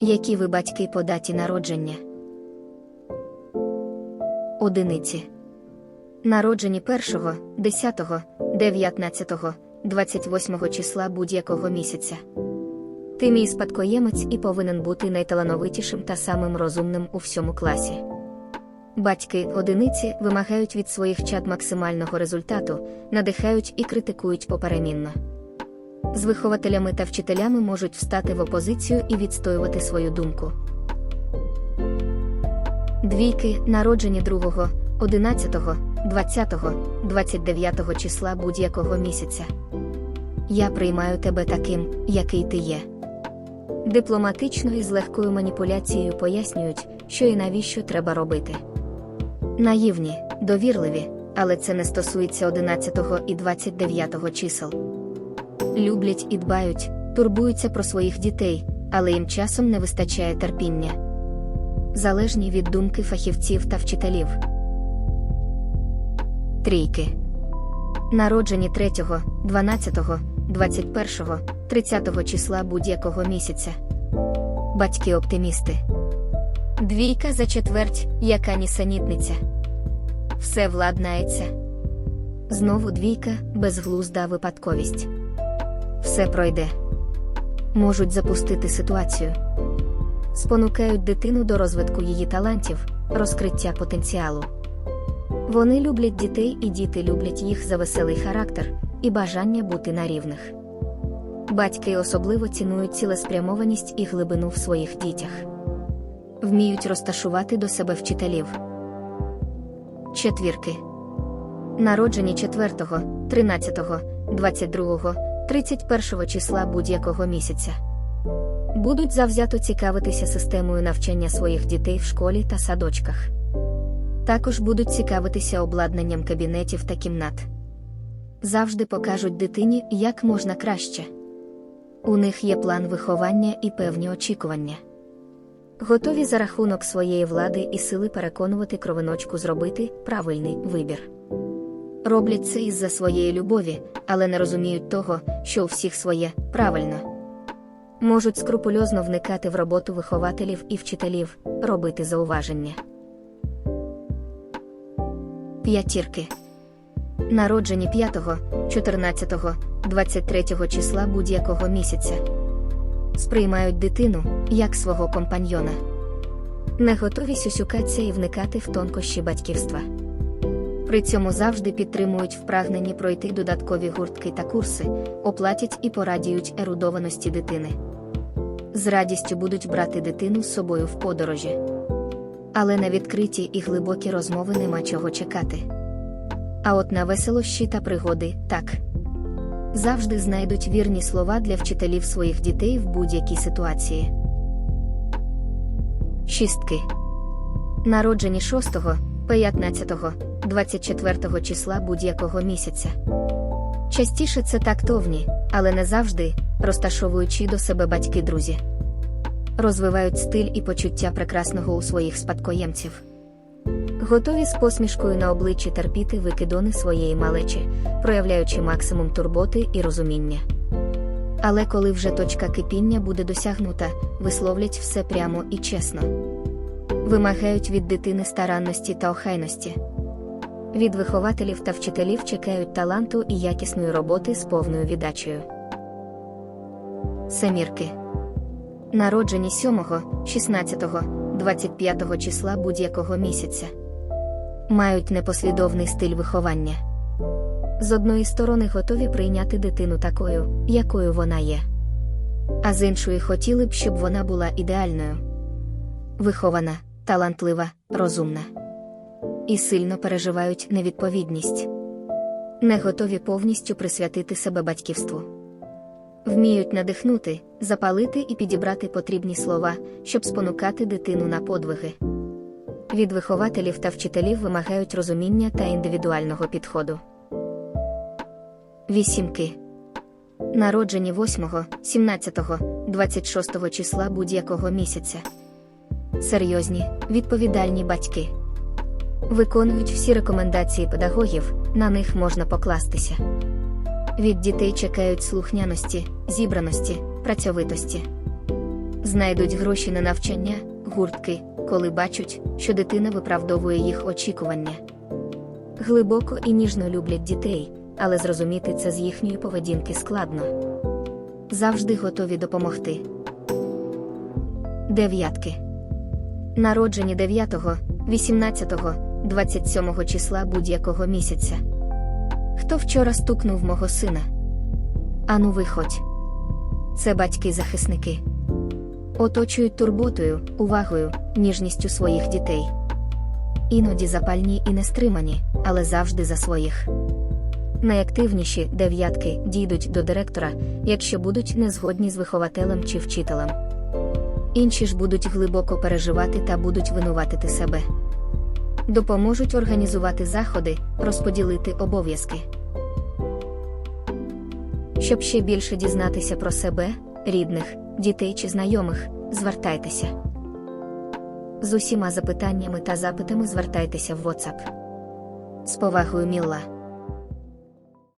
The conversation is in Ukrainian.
Які ви батьки по даті народження? Одиниці. Народжені 1, 10, 19, 28 числа будь-якого місяця. Ти мій спадкоємець і повинен бути найталановитішим та самим розумним у всьому класі. Батьки одиниці вимагають від своїх чад максимального результату, надихають і критикують поперемінно. З вихователями та вчителями можуть встати в опозицію і відстоювати свою думку. Двійки, народжені 2, 11, 20, 29 числа будь-якого місяця. Я приймаю тебе таким, який ти є. Дипломатично і з легкою маніпуляцією пояснюють, що і навіщо треба робити. Наївні, довірливі, але це не стосується 11 і 29 чисел. Люблять і дбають, турбуються про своїх дітей, але їм часом не вистачає терпіння. Залежні від думки фахівців та вчителів. Трійки. Народжені 3, 12, 21, 30 числа будь-якого місяця. Батьки оптимісти. Двійка за четверть, яка нісенітниця. Все владнається. Знову двійка безглузда випадковість. Все пройде. Можуть запустити ситуацію. Спонукають дитину до розвитку її талантів, розкриття потенціалу. Вони люблять дітей, і діти люблять їх за веселий характер і бажання бути на рівних. Батьки особливо цінують цілеспрямованість і глибину в своїх дітях. Вміють розташувати до себе вчителів. Четвірки. Народжені 4, 13, 22, 31 числа будь-якого місяця. Будуть завзято цікавитися системою навчання своїх дітей в школі та садочках. Також будуть цікавитися обладнанням кабінетів та кімнат. Завжди покажуть дитині, як можна краще. У них є план виховання і певні очікування. Готові за рахунок своєї влади і сили переконувати кровиночку зробити правильний вибір. Роблять це із-за своєї любові, але не розуміють того, що у всіх своє правильно. Можуть скрупульозно вникати в роботу вихователів і вчителів, робити зауваження. П'ятірки. Народжені 5, 14, 23 числа будь-якого місяця. Сприймають дитину як свого компаньйона. Не готові сюсюкатися і вникати в тонкощі батьківства. При цьому завжди підтримують в прагненні пройти додаткові гуртки та курси, оплатять і порадіють ерудованості дитини. З радістю будуть брати дитину з собою в подорожі. Але на відкриті і глибокі розмови нема чого чекати. А от на веселощі та пригоди так. Завжди знайдуть вірні слова для вчителів своїх дітей в будь-якій ситуації. Шістки. Народжені 6, 15, 24 числа будь-якого місяця. Частіше це тактовні, але не завжди, розташовуючи до себе батьки друзі. Розвивають стиль і почуття прекрасного у своїх спадкоємців. Готові з посмішкою на обличчі терпіти викидони своєї малечі, проявляючи максимум турботи і розуміння. Але коли вже точка кипіння буде досягнута, висловлять все прямо і чесно. Вимагають від дитини старанності та охайності. Від вихователів та вчителів чекають таланту і якісної роботи з повною віддачею. Семірки. Народжені 7, 16, 25 числа будь-якого місяця. Мають непослідовний стиль виховання. З одної сторони готові прийняти дитину такою, якою вона є. А з іншої хотіли б, щоб вона була ідеальною. Вихована, талантлива, розумна. І сильно переживають невідповідність. Не готові повністю присвятити себе батьківству. Вміють надихнути, запалити і підібрати потрібні слова, щоб спонукати дитину на подвиги. Від вихователів та вчителів вимагають розуміння та індивідуального підходу. Вісімки. Народжені 8, 17, 26 числа будь-якого місяця. Серйозні, відповідальні батьки. Виконують всі рекомендації педагогів, на них можна покластися. Від дітей чекають слухняності, зібраності, працьовитості. Знайдуть гроші на навчання, гуртки, коли бачать, що дитина виправдовує їх очікування. Глибоко і ніжно люблять дітей, але зрозуміти це з їхньої поведінки складно. Завжди готові допомогти. Дев'ятки. Народжені 9, 18, 27 числа будь-якого місяця. Хто вчора стукнув мого сина? Ану, виходь. Це батьки-захисники. Оточують турботою, увагою, ніжністю своїх дітей. Іноді запальні і нестримані, але завжди за своїх. Найактивніші дев'ятки дійдуть до директора, якщо будуть незгодні з вихователем чи вчителем. Інші ж будуть глибоко переживати та будуть винуватити себе. Допоможуть організувати заходи, розподілити обов'язки. Щоб ще більше дізнатися про себе, рідних, дітей чи знайомих, звертайтеся. З усіма запитаннями та запитами звертайтеся в WhatsApp. З повагою Мілла.